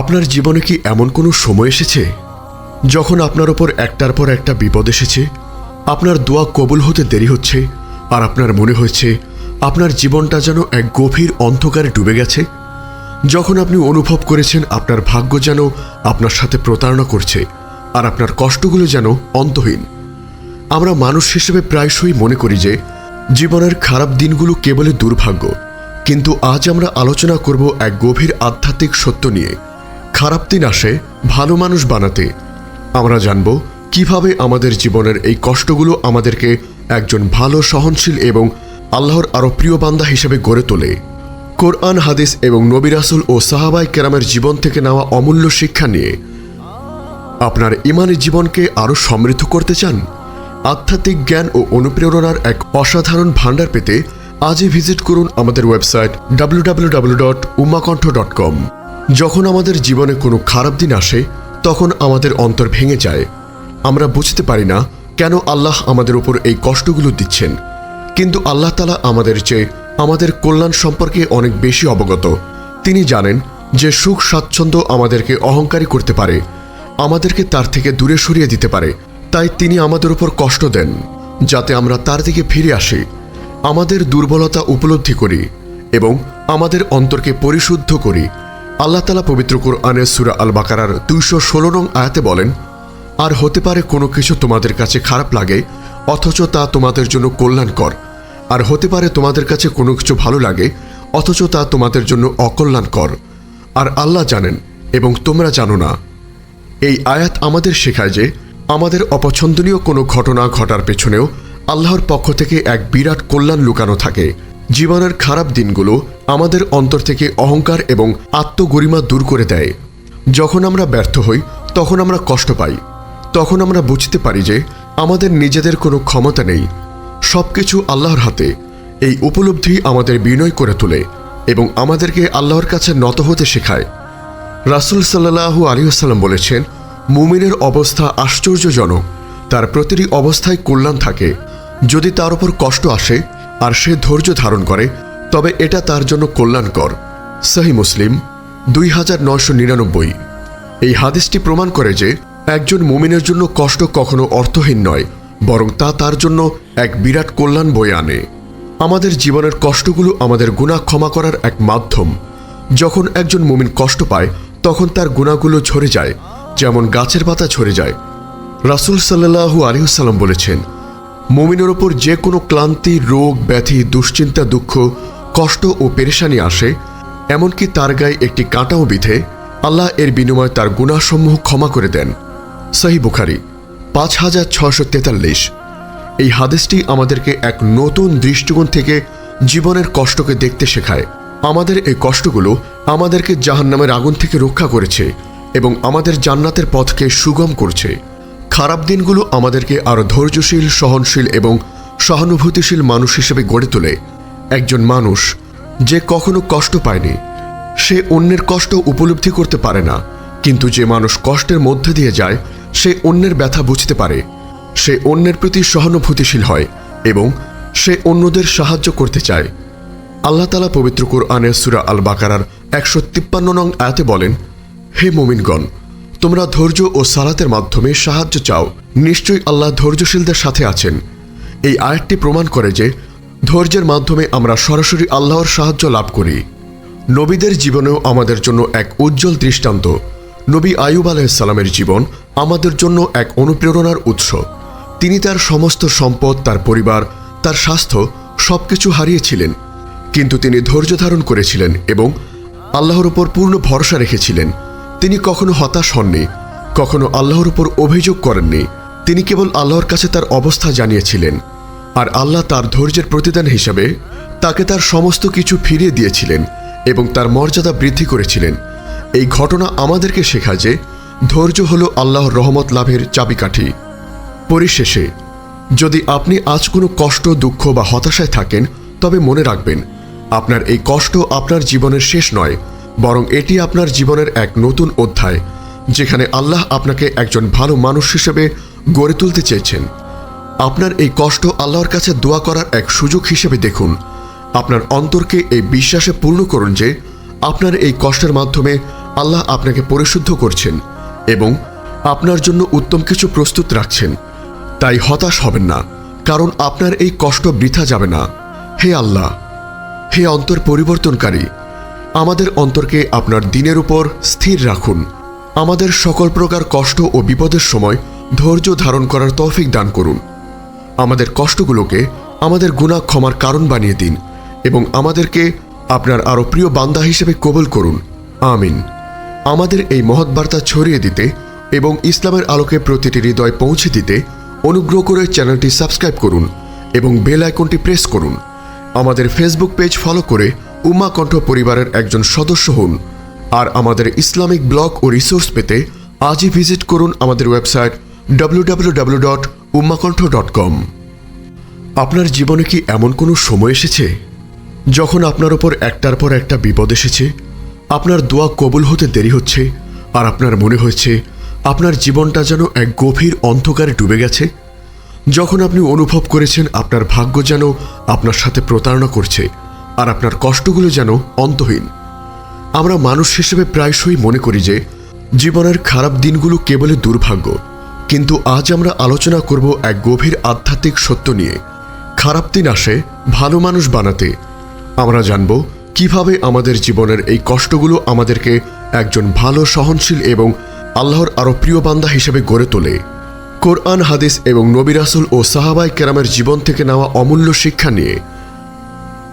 আপনার জীবনে কি এমন কোনো সময় এসেছে? যখন আপনার ওপর একটার পর একটা বিপদ এসেছে, আপনার দোয়া কবুল হতে দেরি হচ্ছে, আর আপনার মনে হয়েছে, আপনার জীবনটা যেন এক গভীর অন্ধকারে ডুবে গেছে। যখন আপনি অনুভব করেছেন আপনার ভাগ্য যেন আপনার সাথে প্রতারণা করছে, আর আপনার কষ্টগুলো যেন অন্তহীন। আমরা মানুষ হিসেবে প্রায়শই মনে করি যে, জীবনের খারাপ দিনগুলো কেবলই দুর্ভাগ্য, কিন্তু আজ আমরা আলোচনা করব এক গভীর আধ্যাত্মিক সত্য নিয়ে। খারাপ দিন আসে, ভালো মানুষ বানাতে। আমরা জানব কীভাবে আমাদের জীবনের এই কষ্টগুলো আমাদেরকে একজন ভালো, সহনশীল এবং আল্লাহর আরও প্রিয় বান্দা হিসেবে গড়ে তোলে। কোরআন, হাদিস এবং নবিরাসুল ও সাহাবাই কেরামের জীবন থেকে নেওয়া অমূল্য শিক্ষা নিয়ে। আপনার ইমানি জীবনকে আরও সমৃদ্ধ করতে চান? আধ্যাত্মিক জ্ঞান ও অনুপ্রেরণার এক অসাধারণ ভাণ্ডার পেতে আজই ভিজিট করুন আমাদের ওয়েবসাইট www.umakonth.com যখন আমাদের জীবনে কোনো খারাপ দিন আসে, তখন আমাদের অন্তর ভেঙে যায়। আমরা বুঝতে পারি না কেন আল্লাহ আমাদের উপর এই কষ্টগুলো দিচ্ছেন। কিন্তু আল্লাহ তালা আমাদের চেয়ে আমাদের কল্যাণ সম্পর্কে অনেক বেশি অবগত। তিনি জানেন যে সুখ স্বাচ্ছন্দ্য আমাদেরকে অহংকারী করতে পারে, আমাদেরকে তার থেকে দূরে সরিয়ে দিতে পারে। তাই তিনি আমাদের উপর কষ্ট দেন, যাতে আমরা তার দিকে ফিরে আসি, আমাদের দুর্বলতা উপলব্ধি করি এবং আমাদের অন্তরকে পরিশুদ্ধ করি। আল্লাহ তালা পবিত্র কোরআনে সুরা আল বাকারার দুইশো ষোলো নং আয়াতে বলেন, আর হতে পারে কোনো কিছু তোমাদের কাছে খারাপ লাগে, অথচ তা তোমাদের জন্য কল্যাণকর। আর হতে পারে তোমাদের কাছে কোনো কিছু ভালো লাগে, অথচ তা তোমাদের জন্য অকল্যাণকর। আর আল্লাহ জানেন এবং তোমরা জানো না। এই আয়াত আমাদের শেখায় যে, আমাদের অপছন্দনীয় কোনো ঘটনা ঘটার পেছনেও আল্লাহর পক্ষ থেকে এক বিরাট কল্যাণ লুকানো থাকে। জীবনের খারাপ দিনগুলো আমাদের অন্তর থেকে অহংকার এবং আত্মগরিমা দূর করে দেয়। যখন আমরা ব্যর্থ হই, তখন আমরা কষ্ট পাই। তখন আমরা বুঝতে পারি যে আমাদের নিজেদের কোনো ক্ষমতা নেই। সবকিছু আল্লাহর হাতে। এই উপলব্ধি আমাদের বিনয় করে তোলে এবং আমাদেরকে আল্লাহর কাছে নত হতে শেখায়। রাসুল সাল্লাহু আলিহাল্লাম বলেছেন, মুমিনের অবস্থা আশ্চর্যজনক। তার প্রতিটি অবস্থায় কল্যাণ থাকে। যদি তার উপর কষ্ট আসে আর সে ধৈর্য ধারণ করে, তবে এটা তার জন্য কল্যাণকর। সাহি মুসলিম, দুই হাজার নয়শো নিরানব্বই। এই হাদিসটি প্রমাণ করে যে একজন মুমিনের জন্য কষ্ট কখনো অর্থহীন নয়, বরং তা তার জন্য এক বিরাট কল্যাণ বয়ে আনে। আমাদের জীবনের কষ্টগুলো আমাদের গুণা ক্ষমা করার এক মাধ্যম। যখন একজন মুমিন কষ্ট পায়, তখন তার গুণাগুলো ঝরে যায়, যেমন গাছের পাতা ঝরে যায়। রাসুল সাল্লাহু আলিহাল্লাম বলেছেন মুমিনের ওপর যে কোনো ক্লান্তি, রোগ, ব্যাধি, দুশ্চিন্তা, দুঃখ, কষ্ট ও পেরেশানি আসে, এমনকি তার গায়ে একটি কাঁটাও বিধে, আল্লাহ এর বিনিময়ে তার গুণাসমূহ ক্ষমা করে দেন। সাহি বুখারি, পাঁচ হাজার ছশো তেতাল্লিশ। এই হাদিসটি আমাদেরকে এক নতুন দৃষ্টিকোণ থেকে জীবনের কষ্টকে দেখতে শেখায়। আমাদের এই কষ্টগুলো আমাদেরকে জাহান্নামের আগুন থেকে রক্ষা করেছে এবং আমাদের জান্নাতের পথকে সুগম করছে। খারাপ দিনগুলো আমাদেরকে আরও ধৈর্যশীল, সহনশীল এবং সহানুভূতিশীল মানুষ হিসেবে গড়ে তোলে। একজন মানুষ যে কখনো কষ্ট পায়নি, সে অন্যের কষ্ট উপলব্ধি করতে পারে না, কিন্তু যে মানুষ কষ্টের মধ্যে দিয়ে যায়, সে অন্যের ব্যথা বুঝতে পারে। সে অন্যের প্রতি সহানুভূতিশীল হয় এবং সে অন্যদের সাহায্য করতে চায়। আল্লাহ তালা পবিত্র কোরআনের সুরা আল বাকারার একশো তিপ্পান্ন নং আয়াতে বলেন, হে মোমিনগণ তোমরা ধৈর্য ও সালাতের মাধ্যমে সাহায্য চাও। নিশ্চয়ই আল্লাহ ধৈর্যশীলদের সাথে আছেন। এই আয়াতটি প্রমাণ করে যে, ধৈর্যের মাধ্যমে আমরা সরাসরি আল্লাহর সাহায্য লাভ করি। নবীদের জীবনেও আমাদের জন্য এক উজ্জ্বল দৃষ্টান্ত। নবী আয়ুব আলাইসাল্লামের জীবন আমাদের জন্য এক অনুপ্রেরণার উৎস। তিনি তার সমস্ত সম্পদ, তার পরিবার, তার স্বাস্থ্য সবকিছু হারিয়েছিলেন। কিন্তু তিনি ধৈর্য ধারণ করেছিলেন এবং আল্লাহর ওপর পূর্ণ ভরসা রেখেছিলেন। তিনি কখনো হতাশ হননি, কখনো আল্লাহর উপর অভিযোগ করেননি। তিনি কেবল আল্লাহর কাছে তার অবস্থা জানিয়েছিলেন, আর আল্লাহ তার ধৈর্যের প্রতিদান হিসাবে তাকে তার সমস্ত কিছু ফিরিয়ে দিয়েছিলেন এবং তার মর্যাদা বৃদ্ধি করেছিলেন। এই ঘটনা আমাদেরকে শেখায় যে ধৈর্য হল আল্লাহর রহমত লাভের চাবিকাঠি। পরিশেষে, যদি আপনি আজ কোনো কষ্ট, দুঃখ বা হতাশায় থাকেন, তবে মনে রাখবেন, আপনার এই কষ্ট আপনার জীবনের শেষ নয় বরং এটি আপনার জীবনের এক নতুন অধ্যায়, যেখানে আল্লাহ আপনাকে একজন ভালো মানুষ হিসেবে গড়ে তুলতে চেয়েছেন। আপনার এই কষ্ট আল্লাহর কাছে দোয়া করার এক সুযোগ হিসেবে দেখুন। আপনার অন্তরকে এই বিশ্বাসে পূর্ণ করুন যে, আপনার এই কষ্টের মাধ্যমে আল্লাহ আপনাকে পরিশুদ্ধ করছেন এবং আপনার জন্য উত্তম কিছু প্রস্তুত রাখছেন। তাই হতাশ হবেন না, কারণ আপনার এই কষ্ট বৃথা যাবে না। হে আল্লাহ, হে অন্তর পরিবর্তনকারী আমাদের অন্তরকে আপনার দিনের উপর স্থির রাখুন। আমাদের সকল প্রকার কষ্ট ও বিপদের সময় ধৈর্য ধারণ করার তৌফিক দান করুন। আমাদের কষ্টগুলোকে আমাদের গুণা ক্ষমার কারণ বানিয়ে দিন এবং আমাদেরকে আপনার আরও প্রিয় বান্দা হিসেবে কবল করুন। আমিন। আমাদের এই মহৎ বার্তা ছড়িয়ে দিতে এবং ইসলামের আলোকে প্রতিটি হৃদয় পৌঁছে দিতে অনুগ্রহ করে চ্যানেলটি সাবস্ক্রাইব করুন এবং বেল আইকনটি প্রেস করুন। আমাদের ফেসবুক পেজ ফলো করে উম্মা কণ্ঠ পরিবারের একজন সদস্য হন। আর আমাদের ইসলামিক ব্লগ ও রিসোর্স পেতে আজই ভিজিট করুন আমাদের website W dot dot com আপনার জীবনে কি এমন কোনো সময় এসেছে? যখন আপনার ওপর একটার পর একটা বিপদ এসেছে, আপনার দোয়া কবুল হতে দেরি হচ্ছে, আর আপনার মনে হয়েছে, আপনার জীবনটা যেন এক গভীর অন্ধকারে ডুবে গেছে, যখন আপনি অনুভব করেছেন আপনার ভাগ্য যেন আপনার সাথে প্রতারণা করছে আর আপনার কষ্টগুলো যেন অন্তহীন। আমরা মানুষ হিসেবে প্রায়শই মনে করি যে জীবনের খারাপ দিনগুলো কেবলই দুর্ভাগ্য। কিন্তু আজ আমরা আলোচনা করব এক গভীর আধ্যাত্মিক সত্য নিয়ে। খারাপ দিন আসে, ভালো মানুষ বানাতে। আমরা জানব কীভাবে আমাদের জীবনের এই কষ্টগুলো আমাদেরকে একজন ভালো, সহনশীল এবং আল্লাহর আরও প্রিয় বান্দা হিসেবে গড়ে তোলে। কোরআন, হাদিস এবং নবিরাসুল ও সাহাবাই কেরামের জীবন থেকে নেওয়া অমূল্য শিক্ষা নিয়ে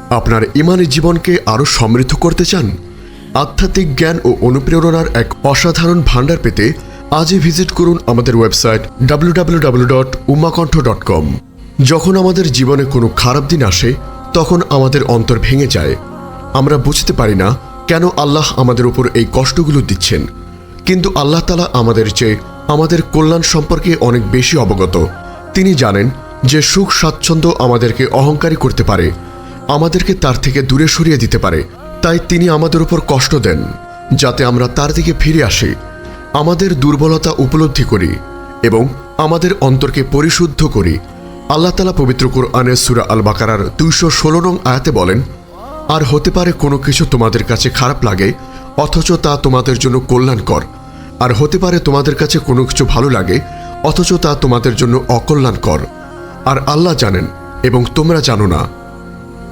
আপনার ইমানি জীবনকে আরও সমৃদ্ধ করতে চান? আধ্যাত্মিক জ্ঞান ও অনুপ্রেরণার এক অসাধারণ ভাণ্ডার পেতে আজই ভিজিট করুন আমাদের ওয়েবসাইট ডাব্লিউ যখন আমাদের জীবনে কোনো খারাপ দিন আসে, তখন আমাদের অন্তর ভেঙে যায়। আমরা বুঝতে পারি না কেন আল্লাহ আমাদের উপর এই কষ্টগুলো দিচ্ছেন। কিন্তু আল্লাহ তালা আমাদের চেয়ে আমাদের কল্যাণ সম্পর্কে অনেক বেশি অবগত। তিনি জানেন যে সুখ স্বাচ্ছন্দ্য আমাদেরকে অহংকারী করতে পারে। আমাদেরকে তার থেকে দূরে সরিয়ে দিতে পারে। তাই তিনি আমাদের উপর কষ্ট দেন, যাতে আমরা তার দিকে ফিরে আসি। আমাদের দুর্বলতা উপলব্ধি করি এবং আমাদের অন্তরকে পরিশুদ্ধ করি। আল্লাহ তালা পবিত্র কোরআনের সুরা আল বাকারার দুইশো ষোলো নং আয়াতে বলেন, আর হতে পারে কোনো কিছু তোমাদের কাছে খারাপ লাগে, অথচ তা তোমাদের জন্য কল্যাণকর। আর হতে পারে তোমাদের কাছে কোনো কিছু ভালো লাগে, অথচ তা তোমাদের জন্য অকল্যাণকর। আর আল্লাহ জানেন এবং তোমরা জানো না।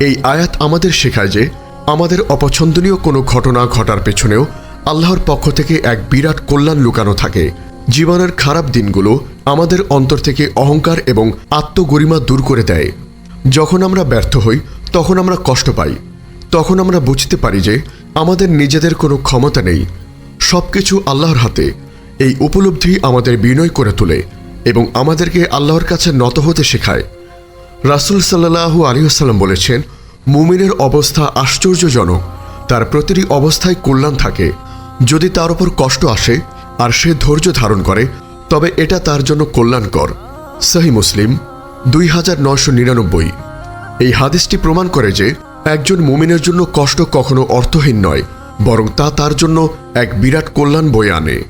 এই আয়াত আমাদের শেখায় যে আমাদের অপছন্দনীয় কোনো ঘটনা ঘটার পেছনেও আল্লাহর পক্ষ থেকে এক বিরাট কল্যাণ লুকানো থাকে। জীবনের খারাপ দিনগুলো আমাদের অন্তর থেকে অহংকার এবং আত্মগরিমা দূর করে দেয়। যখন আমরা ব্যর্থ হই, তখন আমরা কষ্ট পাই। তখন আমরা বুঝতে পারি যে আমাদের নিজেদের কোনো ক্ষমতা নেই। সব কিছু আল্লাহর হাতে। এই উপলব্ধি আমাদের বিনয় করে তোলে এবং আমাদেরকে আল্লাহর কাছে নত হতে শেখায়। রাসুল সাল্লাহু আলিহাল্লাম বলেছেন, মুমিনের অবস্থা আশ্চর্যজনক, তার প্রতিটি অবস্থায় কল্যাণ থাকে। যদি তার উপর কষ্ট আসে আর সে ধৈর্য ধারণ করে, তবে এটা তার জন্য কল্যাণকর। সহি মুসলিম, দুই হাজার নশো নিরানব্বই। এই হাদিসটি প্রমাণ করে যে, একজন মুমিনের জন্য কষ্ট কখনো অর্থহীন নয়, বরং তা তার জন্য এক বিরাট কল্যাণ বয়ে আনে।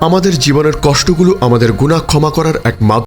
আমাদের জীবনের কষ্টগুলো আমাদের গুণা ক্ষমা করার এক মাধ্যম